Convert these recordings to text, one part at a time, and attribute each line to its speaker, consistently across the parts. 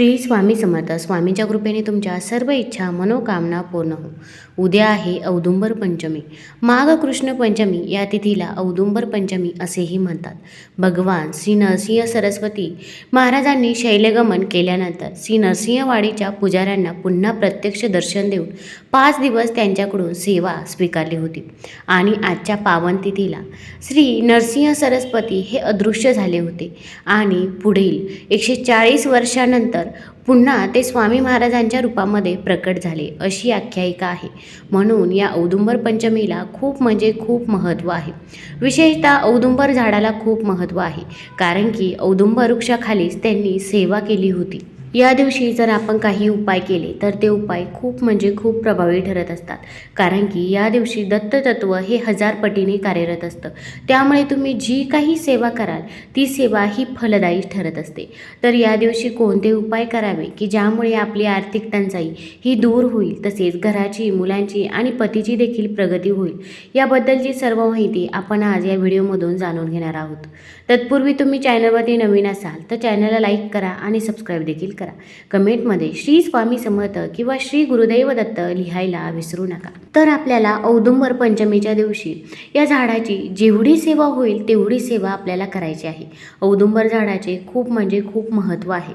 Speaker 1: श्री स्वामी समर्थ स्वामीच्या कृपेने तुमच्या सर्व इच्छा मनोकामना पूर्ण हो. उद्या आहे औदुंबर पंचमी. माघ कृष्ण पंचमी या तिथीला औदुंबर पंचमी असेही म्हणतात. भगवान श्री नरसिंह सरस्वती महाराजांनी शैलगमन केल्यानंतर श्री नरसिंहवाडीच्या पुजाऱ्यांना पुन्हा प्रत्यक्ष दर्शन देऊन पाच दिवस त्यांच्याकडून सेवा स्वीकारली होती. आणि आजच्या पावन तिथीला श्री नरसिंह सरस्वती हे अदृश्य झाले होते. आणि पुढील एकशे चाळीस वर्षानंतर पुन्हा ते स्वामी महाराजांच्या रूपामध्ये प्रकट झाले. अशी आख्यायिका आहे. म्हणून या औदुंबर पंचमीला खूप म्हणजे खूप महत्त्व आहे. विशेषतः औदुंबर झाडाला खूप महत्त्व आहे. कारण की औदुंबर वृक्षाखालीच त्यांनी सेवा केली होती. या दिवशी जर आपण काही उपाय केले तर ते उपाय खूप म्हणजे खूप प्रभावी ठरत असतात. कारण की या दिवशी दत्ततत्व हे हजार पटीने कार्यरत असतं. त्यामुळे तुम्ही जी काही सेवा कराल ती सेवा ही फलदायी ठरत असते. तर या दिवशी कोणते उपाय करावे की ज्यामुळे आपली आर्थिक टंचाई ही दूर होईल तसेच घराची मुलांची आणि पतीची देखील प्रगती होईल याबद्दलची सर्व माहिती आपण आज या व्हिडिओमधून जाणून घेणार आहोत. तत्पूर्वी तुम्ही चॅनलवरती नवीन असाल तर चॅनलला लाईक करा आणि सबस्क्राईब देखील करा. कमेंटमध्ये श्री स्वामी समर्थ किंवा श्री गुरुदैव दत्त लिहायला विसरू नका. तर आपल्याला औदुंबर पंचमीच्या दिवशी या झाडाची जेवढी सेवा होईल तेवढी सेवा आपल्याला करायची आहे. औदुंबर झाडाचे खूप म्हणजे खूप महत्त्व आहे.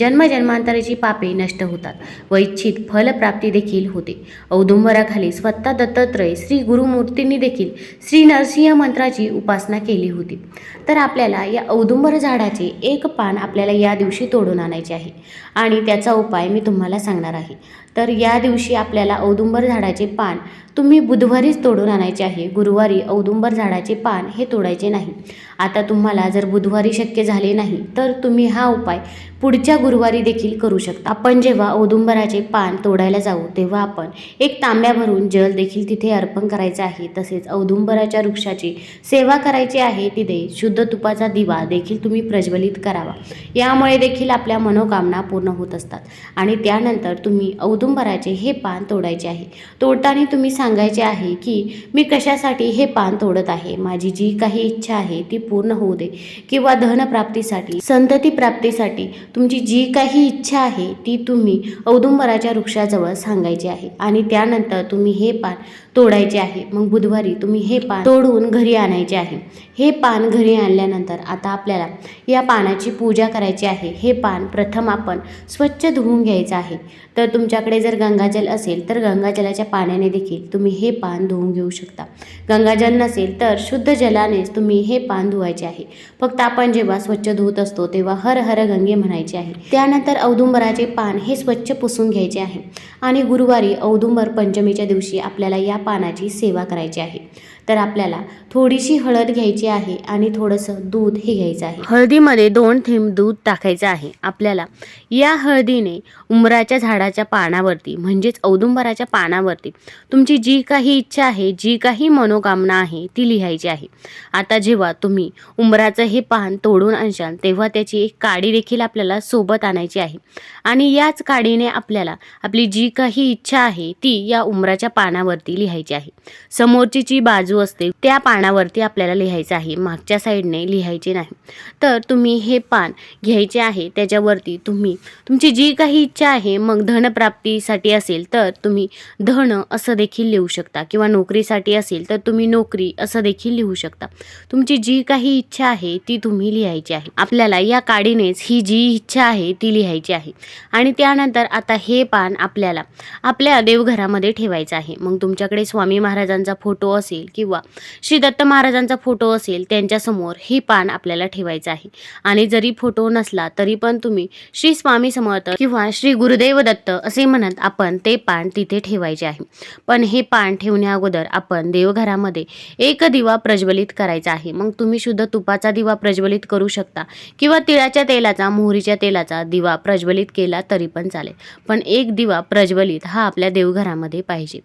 Speaker 1: जन्मजन्मांतराची पापे नष्ट होतात व इच्छित फलप्राप्ती देखील होते. औदुंबराखाली स्वतः दत्तात्रय श्री गुरुमूर्तींनी देखील श्री नरसिंह मंत्राची उपासना केली होती. तर आपल्याला या औदुंबर झाडाचे एक पान आपल्याला या दिवशी तोडून आणायचे आहे. आणि त्याचा उपाय मी तुम्हाला सांगणार आहे. तर या दिवशी आपल्याला औदुंबर झाडाचे पान तुम्ही बुधवारीच तोडून आणायचे आहे. गुरुवारी औदुंबर झाडाचे पान हे तोडायचे नाही. आता तुम्हाला जर बुधवारी शक्य झाले नाही तर तुम्ही हा उपाय पुढच्या गुरुवारी देखील करू शकता. आपण जेव्हा औदुंबराचे पान तोडायला जाऊ तेव्हा आपण एक तांब्या भरून जल देखील तिथे अर्पण करायचं आहे. तसेच औदुंबराच्या वृक्षाची सेवा करायची आहे तिथे शुद्ध तुपाचा दिवा देखील तुम्ही प्रज्वलित करावा. यामुळे देखील आपल्या मनोकामना पूर्ण होत असतात. आणि त्यानंतर तुम्ही औदुंबराचे हे पान तोडायचे आहे. तोडताना तुम्ही सांगायचे आहे की मी कशासाठी हे पान तोडत आहे? माझी जी काही इच्छा आहे ती पूर्ण होऊ दे. किंवा धनप्राप्तीसाठी संतती प्राप्तीसाठी तुमची जी काही इच्छा आहे ती तुम्ही औदुंबराच्या वृक्षाजवळ सांगायची आहे. आणि त्यानंतर तुम्ही हे पान तोडायचे आहे. मग बुधवारी तुम्ही हे पान तोडून घरी आणायचे आहे. हे पान घरी आणल्यानंतर आता आपल्याला या पानाची पूजा करायची आहे. हे पान प्रथम आपण स्वच्छ धुवून घ्यायचं आहे. तर तुमच्याकडे जर गंगाजल असेल तर गंगाजलाच्या पाण्याने देखील तुम्ही हे पान धुवून घेऊ शकता. गंगाजल नसेल तर शुद्ध जलानेच तुम्ही हे पान धुवायचे आहे. फक्त आपण जेव्हा स्वच्छ धुवत असतो तेव्हा हर हर गंगे म्हणायचे आहे. त्यानंतर औदुंबराचे पान हे स्वच्छ पुसून घ्यायचे आहे. आणि गुरुवारी औदुंबर पंचमीच्या दिवशी आपल्याला या पानाची सेवा करायची आहे. तर आपल्याला थोडीशी हळद घ्यायची आहे आणि थोडंसं दूध हे घ्यायचं आहे. हळदीमध्ये दोन थेंब दूध टाकायचं आहे. आपल्याला या हळदीने उमराच्या झाडाच्या पानावरती म्हणजेच औदुंबराच्या पानावरती तुमची जी काही इच्छा आहे जी काही मनोकामना आहे ती लिहायची आहे. आता जेव्हा तुम्ही उमराचं हे पान तोडून आणशाल तेव्हा त्याची एक काडी देखील आपल्याला सोबत आणायची आहे. आणि याच काडीने आपल्याला आपली जी काही इच्छा आहे ती या उमराच्या पानावरती लिहायची आहे. समोरची जी बाजू असते त्या पानावरती आपल्याला लिहायचं आहे. मागच्या साईडने लिहायचे नाही. तर तुम्ही हे पान घ्यायचे आहे त्याच्यावरती तुम्ही तुमची जी काही इच्छा आहे मग धनप्राप्तीसाठी असेल तर तुम्ही धन असं देखील लिहू शकता किंवा नोकरीसाठी असेल तर तुम्ही नोकरी असं देखील लिहू शकता. तुमची जी काही इच्छा आहे ती तुम्ही लिहायची आहे. आपल्याला या काडीनेच ही जी इच्छा आहे ती लिहायची आहे. आणि त्यानंतर आता हे पान आपल्याला आपल्या देवघरामध्ये ठेवायचं आहे. मग तुमच्याकडे स्वामी महाराजांचा फोटो असेल किंवा श्री दत्त महाराजांचा फोटो असेल त्यांच्यासमोर हे पान आपल्याला ठेवायचं आहे. आणि जरी फोटो नसला तरी पण तुम्ही श्री स्वामी समर्थ किंवा श्री गुरुदेव दत्त असे म्हणत आपण ते पान तिथे ठेवायचे आहे. पण हे पान ठेवण्या अगोदर आपण देवघरामध्ये एक दिवा प्रज्वलित करायचा आहे. मग तुम्ही शुद्ध तुपाचा दिवा प्रज्वलित करू शकता किंवा तिळाच्या तेलाचा मोहरीच्या तेलाचा दिवा प्रज्वलित केला तरी पण चालेल. पण एक दिवा प्रज्वलित हा आपल्या देवघरामध्ये पाहिजे.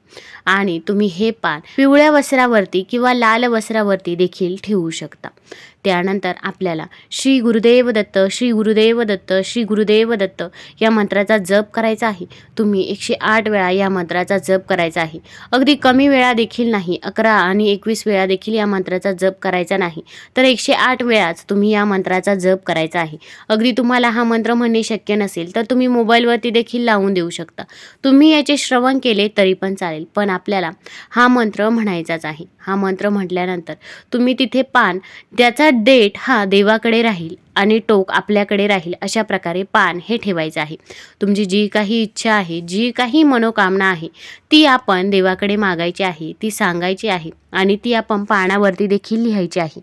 Speaker 1: आणि तुम्ही हे पान पिवळ्या वस्त्रावर वस्त्रावरती किंवा लाल वस्त्रावरती देखील ठेवू शकता. त्यानंतर आपल्याला श्री गुरुदेव दत्त श्री गुरुदेव दत्त श्री गुरुदेव दत्त या मंत्राचा जप करायचा आहे. तुम्ही एकशे आठ वेळा या मंत्राचा जप करायचा आहे. अगदी कमी वेळा देखील नाही अकरा आणि एकवीस वेळा देखील या मंत्राचा जप करायचा नाही. तर एकशे आठ वेळाच तुम्ही या मंत्राचा जप करायचा आहे. अगदी तुम्हाला हा मंत्र म्हणणे शक्य नसेल तर तुम्ही मोबाईलवरती देखील लावून देऊ शकता. तुम्ही याचे श्रवण केले तरी पण चालेल पण आपल्याला हा मंत्र म्हणायचाच आहे. हा मंत्र म्हटल्यानंतर तुम्ही तिथे पान त्याचा डेट हा देवाकडे राहील. आणि टोक आपल्याकडे राहील अशा प्रकारे पान हे ठेवायचं आहे. तुमची जी काही इच्छा आहे जी काही मनोकामना आहे ती आपण देवाकडे मागायची आहे ती सांगायची आहे आणि ती आपण पानावरती देखील लिहायची आहे.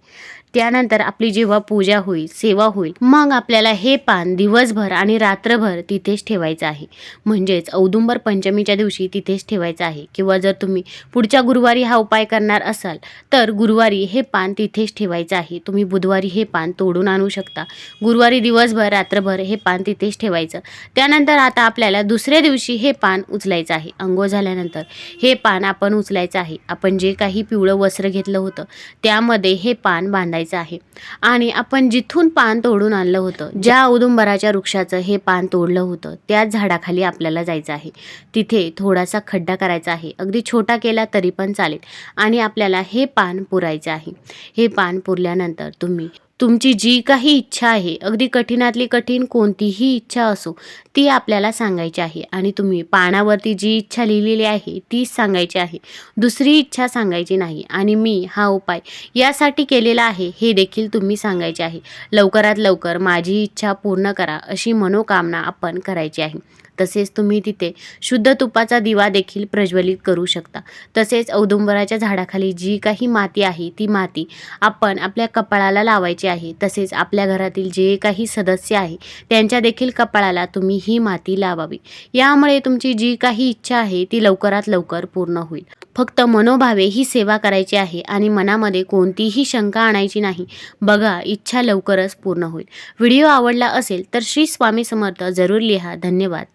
Speaker 1: त्यानंतर आपली जेव्हा पूजा होईल सेवा होईल मग आपल्याला हे पान दिवसभर आणि रात्रभर तिथेच ठेवायचं आहे. म्हणजेच औदुंबर पंचमीच्या दिवशी तिथेच ठेवायचं आहे. किंवा जर तुम्ही पुढच्या गुरुवारी हा उपाय करणार असाल तर गुरुवारी हे पान तिथेच ठेवायचं आहे. तुम्ही बुधवारी हे पान तोडून आणू शकता. शकता गुरुवारी दिवसभर रात्रभर हे पान तिथेच ठेवायचं. त्यानंतर आता आपल्याला दुसऱ्या दिवशी हे पान उचलायचं आहे. अंघोळ झाल्यानंतर हे पान आपण उचलायचं आहे. आपण जे काही पिवळं वस्त्र घेतलं होतं त्यामध्ये हे पान बांधायचं आहे. आणि आपण जिथून पान तोडून आणलं होतं ज्या औदुंबराच्या वृक्षाचं हे पान तोडलं होतं त्याच झाडाखाली आपल्याला जायचं आहे. तिथे थोडासा खड्डा करायचा आहे. अगदी छोटा केला तरी पण चालेल. आणि आपल्याला हे पान पुरायचं आहे. हे पान पुरल्यानंतर तुम्ही तुमची जी काही इच्छा आहे अगदी कठीणातली कठीण कोणतीही इच्छा असो ती आपल्याला सांगायची आहे. आणि तुम्ही पानावरती जी इच्छा लिहिलेली आहे तीच सांगायची आहे. दुसरी इच्छा सांगायची नाही. आणि मी हा उपाय यासाठी केलेला आहे हे देखील तुम्ही सांगायचे आहे. लवकरात लवकर माझी इच्छा पूर्ण करा अशी मनोकामना आपण करायची आहे. तसेच तुम्ही तिथे शुद्ध तुपाचा दिवा देखील प्रज्वलित करू शकता. तसेच औदुंबराच्या झाडाखाली जी काही माती आहे ती माती आपण आपल्या कपाळाला लावायची आहे. तसेच आपल्या घरातील जे काही सदस्य आहे त्यांच्या देखील कपाळाला तुम्ही ही माती लावावी. यामुळे तुमची जी काही इच्छा आहे ती लवकरात लवकर पूर्ण होईल. फक्त मनोभावे ही सेवा करायची आहे आणि मनामध्ये कोणतीही शंका आणायची नाही. बघा इच्छा लवकरच पूर्ण होईल. व्हिडिओ आवडला असेल तर श्री स्वामी समर्थ जरूर लिहा. धन्यवाद.